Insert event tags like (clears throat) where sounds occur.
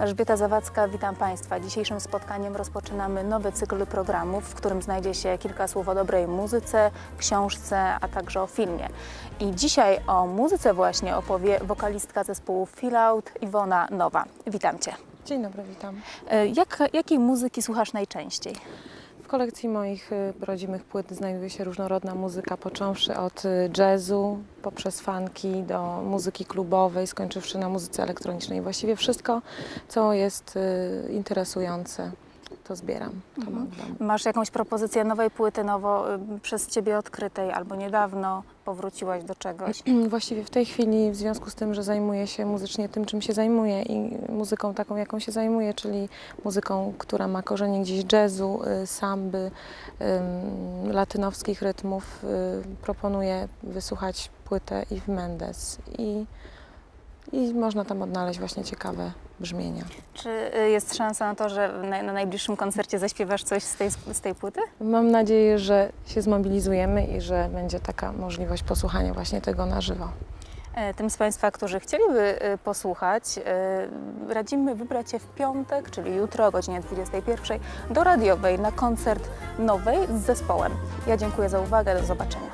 Elżbieta Zawadzka, witam Państwa. Dzisiejszym spotkaniem rozpoczynamy nowy cykl programów, w którym znajdzie się kilka słów o dobrej muzyce, książce, a także o filmie. I dzisiaj o muzyce właśnie opowie wokalistka zespołu Feel Out Iwona Nowa. Witam Cię. Dzień dobry, witam. E, Jak, jakiej muzyki słuchasz najczęściej? Kolekcji moich y, rodzimych płyt znajduje się różnorodna muzyka, począwszy od y, jazzu, poprzez funki, do muzyki klubowej, skończywszy na muzyce elektronicznej. Właściwie wszystko, co jest y, interesujące, to zbieram. To mam w domu. Masz jakąś propozycję nowej płyty, nowo y, przez Ciebie odkrytej albo niedawno powróciłaś do czegoś? (clears throat) Właściwie w tej chwili, w związku z tym, że zajmuję się muzycznie tym, czym się zajmuję i muzyką taką, jaką się zajmuję, czyli muzyką, która ma korzenie gdzieś jazzu, y, samby, latynowskich rytmów, y, proponuję wysłuchać płytę Eve Mendes i, i można tam odnaleźć właśnie ciekawe brzmienia. Czy y, jest szansa na to, że na, na najbliższym koncercie zaśpiewasz coś z tej, z tej płyty? Mam nadzieję, że się zmobilizujemy i że będzie taka możliwość posłuchania właśnie tego na żywo. E, Tym z Państwa, którzy chcieliby e, posłuchać, e, radzimy wybrać się w piątek, czyli jutro o godzinie 21 do radiowej na koncert nowej z zespołem. Ja dziękuję za uwagę, do zobaczenia.